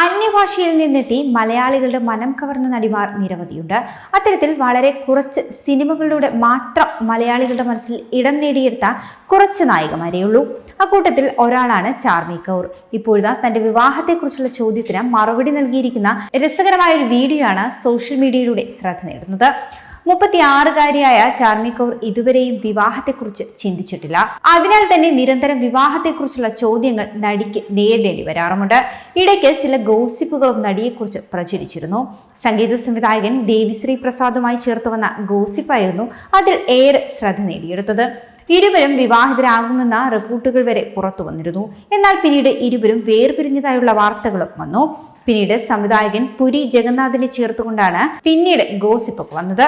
അന്യഭാഷയിൽ നിന്നെത്തി മലയാളികളുടെ മനം കവർന്ന നടിമാർ നിരവധിയുണ്ട്. അത്തരത്തിൽ വളരെ കുറച്ച് സിനിമകളിലൂടെ മാത്രം മലയാളികളുടെ മനസ്സിൽ ഇടം നേടിയെടുത്ത കുറച്ച് നായികമാരെയുള്ളൂ അക്കൂട്ടത്തിൽ ഒരാളാണ് ചാർമി കൗർ. ഇപ്പോഴത്തെ തന്റെ വിവാഹത്തെക്കുറിച്ചുള്ള ചോദ്യത്തിന് മറുപടി നൽകിയിരിക്കുന്ന രസകരമായ ഒരു വീഡിയോ ആണ് സോഷ്യൽ മീഡിയയിലൂടെ ശ്രദ്ധ നേടുന്നത്. മുപ്പത്തിയാറുകാരിയായ ചാർമി കൗർ ഇതുവരെയും വിവാഹത്തെക്കുറിച്ച് ചിന്തിച്ചിട്ടില്ല. അതിനാൽ തന്നെ നിരന്തരം വിവാഹത്തെക്കുറിച്ചുള്ള ചോദ്യങ്ങൾ നടിക്ക് നേരിടേണ്ടി വരാറുമുണ്ട്. ഇടയ്ക്ക് ചില ഗോസിപ്പുകളും നടിയെക്കുറിച്ച് പ്രചരിച്ചിരുന്നു. സംഗീത സംവിധായകൻ ദേവിശ്രീ പ്രസാദുമായി ചേർത്ത് വന്ന ഗോസിപ്പായിരുന്നു അതിൽ ഏറെ ശ്രദ്ധ നേടിയെടുത്തത്. ഇരുവരും വിവാഹിതരാകുമെന്ന റിപ്പോർട്ടുകൾ വരെ പുറത്തു വന്നിരുന്നു. എന്നാൽ പിന്നീട് ഇരുവരും വേർപിരിഞ്ഞതായുള്ള വാർത്തകളും വന്നു. പിന്നീട് സംവിധായകൻ പുരി ജഗന്നാഥിനെ ചേർത്തുകൊണ്ടാണ് പിന്നീട് ഗോസിപ്പ് വന്നത്.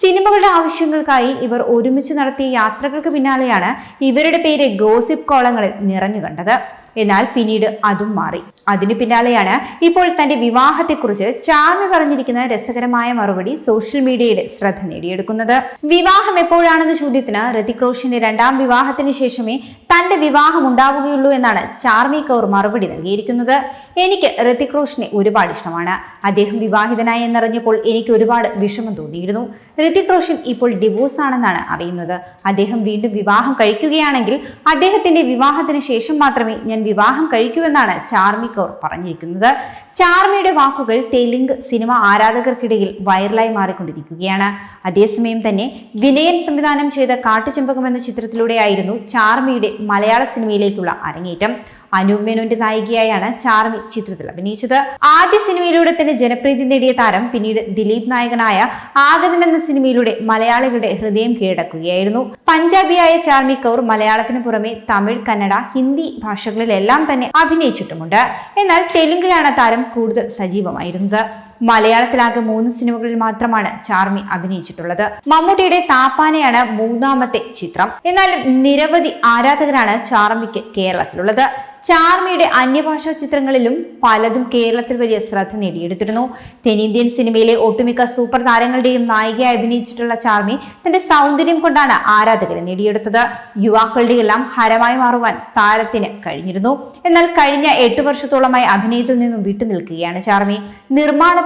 സിനിമകളുടെ ആവശ്യങ്ങൾക്കായി ഇവർ ഒരുമിച്ച് നടത്തിയ യാത്രകൾക്ക് പിന്നാലെയാണ് ഇവരുടെ പേര് ഗോസിപ്പ് കോളങ്ങളിൽ നിറഞ്ഞു കണ്ടത്. എന്നാൽ പിന്നീട് അതും മാറി. അതിനു പിന്നാലെയാണ് ഇപ്പോൾ തന്റെ വിവാഹത്തെക്കുറിച്ച് ചാർമി പറഞ്ഞിരിക്കുന്ന രസകരമായ മറുപടി സോഷ്യൽ മീഡിയയിൽ ശ്രദ്ധ നേടിയെടുക്കുന്നത്. വിവാഹം എപ്പോഴാണെന്ന ചോദ്യത്തിന് ഋതിക് റോഷന്റെ രണ്ടാം വിവാഹത്തിന് ശേഷമേ തന്റെ വിവാഹം ഉണ്ടാവുകയുള്ളൂ എന്നാണ് ചാർമി കൗർ മറുപടി നൽകിയിരിക്കുന്നത്. എനിക്ക് ഋതിക് റോഷനെ ഒരുപാട് ഇഷ്ടമാണ്. അദ്ദേഹം വിവാഹിതനായി എന്നറിഞ്ഞപ്പോൾ എനിക്ക് ഒരുപാട് വിഷമം തോന്നിയിരുന്നു. ഋതിക് റോഷൻ ഇപ്പോൾ ഡിവോഴ്സ് ആണെന്നാണ് അറിയുന്നത്. അദ്ദേഹം വീണ്ടും വിവാഹം കഴിക്കുകയാണെങ്കിൽ അദ്ദേഹത്തിന്റെ വിവാഹത്തിന് ശേഷം മാത്രമേ ഞാൻ വിവാഹം കഴിക്കുമെന്നാണ് ചാർമി കൗർ പറഞ്ഞിരിക്കുന്നത്. ചാർമിയുടെ വാക്കുകൾ തെലുങ്ക് സിനിമ ആരാധകർക്കിടയിൽ വൈറലായി മാറിക്കൊണ്ടിരിക്കുകയാണ്. അതേസമയം തന്നെ വിനയൻ സംവിധാനം ചെയ്ത കാട്ടുചെമ്പകം എന്ന ചിത്രത്തിലൂടെയായിരുന്നു ചാർമിയുടെ മലയാള സിനിമയിലേക്കുള്ള അരങ്ങേറ്റം. അനൂപ് മേനോന്റെ നായികയായാണ് ചാർമി ചിത്രത്തിൽ അഭിനയിച്ചത്. ആദ്യ സിനിമയിലൂടെ തന്നെ ജനപ്രീതി നേടിയ താരം പിന്നീട് ദിലീപ് നായകനായ ആഗതൻ എന്ന സിനിമയിലൂടെ മലയാളികളുടെ ഹൃദയം കീഴടക്കുകയായിരുന്നു. പഞ്ചാബിയായ ചാർമി കൗർ മലയാളത്തിന് പുറമെ തമിഴ് കന്നഡ ഹിന്ദി ഭാഷകളിലെല്ലാം തന്നെ അഭിനയിച്ചിട്ടുമുണ്ട്. എന്നാൽ തെലുങ്കിലാണ് താരം കൂടുതൽ സജീവമായിരുന്നത്. മലയാളത്തിലാകെ മൂന്ന് സിനിമകളിൽ മാത്രമാണ് ചാർമി അഭിനയിച്ചിട്ടുള്ളത്. മമ്മൂട്ടിയുടെ താപ്പാനയാണ് മൂന്നാമത്തെ ചിത്രം. എന്നാൽ നിരവധി ആരാധകരാണ് ചാർമിക്ക് കേരളത്തിലുള്ളത്. ചാർമിയുടെ അന്യഭാഷാ ചിത്രങ്ങളിലും പലതും കേരളത്തിൽ വലിയ ശ്രദ്ധ നേടിയെടുത്തിരുന്നു. തെന്നിന്ത്യൻ സിനിമയിലെ ഒട്ടുമിക്ക സൂപ്പർ താരങ്ങളുടെയും നായികയായി അഭിനയിച്ചിട്ടുള്ള ചാർമി തന്റെ സൗന്ദര്യം കൊണ്ടാണ് ആരാധകരെ നേടിയെടുത്തത്. യുവാക്കളുടെ എല്ലാം ഹരമായി മാറുവാൻ താരത്തിന് കഴിഞ്ഞിരുന്നു. എന്നാൽ കഴിഞ്ഞ എട്ട് വർഷത്തോളമായി അഭിനയത്തിൽ നിന്നും വിട്ടുനിൽക്കുകയാണ് ചാർമി.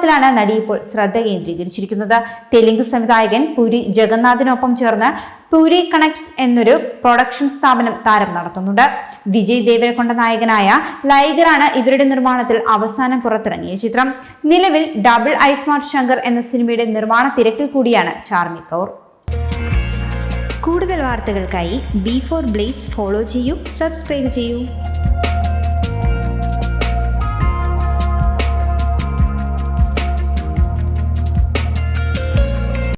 നിർമ്മാണത്തിലാണ് നടി ഇപ്പോൾ ശ്രദ്ധ കേന്ദ്രീകരിച്ചിരിക്കുന്നത്. തെലുങ്ക് സംവിധായകൻ പുരി ജഗന്നാഥിനൊപ്പം ചേർന്ന് പുരി കണക്ട്സ് എന്നൊരു പ്രൊഡക്ഷൻ സ്ഥാപനം താരം നടത്തുന്നുണ്ട്. വിജയ് ദേവരക്കൊണ്ട നായകനായ ലൈഗറാണ് ഇവരുടെ നിർമ്മാണത്തിൽ അവസാനം പുറത്തിറങ്ങിയ ചിത്രം. നിലവിൽ ഡബിൾ ഐസ്മാർട്ട് സ്മാർട്ട് ശങ്കർ എന്ന സിനിമയുടെ നിർമ്മാണ തിരക്കിൽ കൂടിയാണ് ചാർമി കൗർ. കൂടുതൽ വാർത്തകൾക്കായി ബി ഫോർ ബ്ലേസ് ഫോളോ ചെയ്യൂ സബ്സ്ക്രൈബ് ചെയ്യൂ.